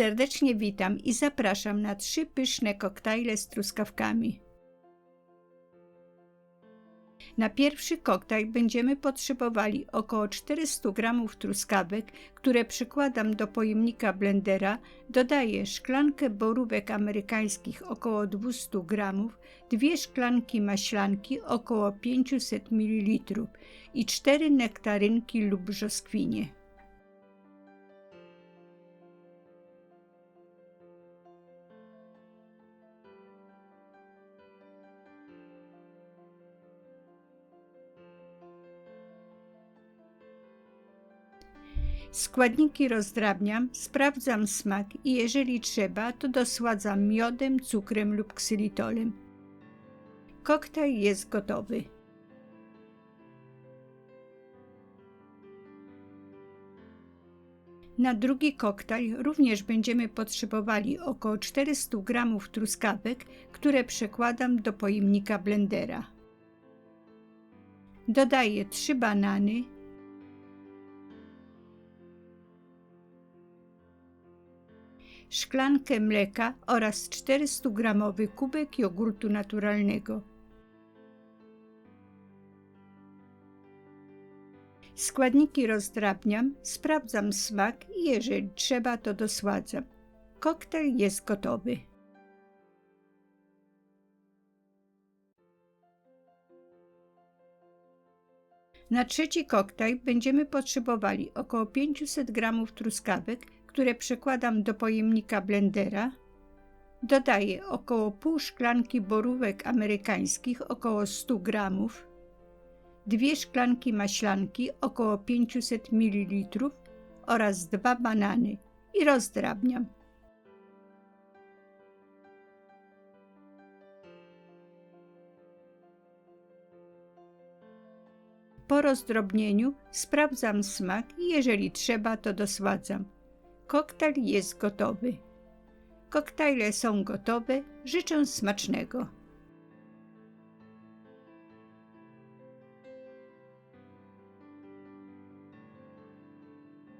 Serdecznie witam i zapraszam na trzy pyszne koktajle z truskawkami. Na pierwszy koktajl będziemy potrzebowali około 400 g truskawek, które przykładam do pojemnika blendera, dodaję szklankę borówek amerykańskich około 200 g, dwie szklanki maślanki około 500 ml i cztery nektarynki lub brzoskwinie. Składniki rozdrabniam, sprawdzam smak i jeżeli trzeba, to dosładzam miodem, cukrem lub ksylitolem. Koktajl jest gotowy. Na drugi koktajl również będziemy potrzebowali około 400 g truskawek, które przekładam do pojemnika blendera. Dodaję 3 banany, szklankę mleka oraz 400-gramowy kubek jogurtu naturalnego. Składniki rozdrabniam, sprawdzam smak i jeżeli trzeba, to dosładzam. Koktajl jest gotowy. Na trzeci koktajl będziemy potrzebowali około 500 g truskawek, które przekładam do pojemnika blendera. Dodaję około pół szklanki borówek amerykańskich, około 100 g, dwie szklanki maślanki, około 500 ml oraz dwa banany i rozdrabniam. Po rozdrobnieniu sprawdzam smak i jeżeli trzeba, to dosładzam. Koktajl jest gotowy. Koktajle są gotowe. Życzę smacznego.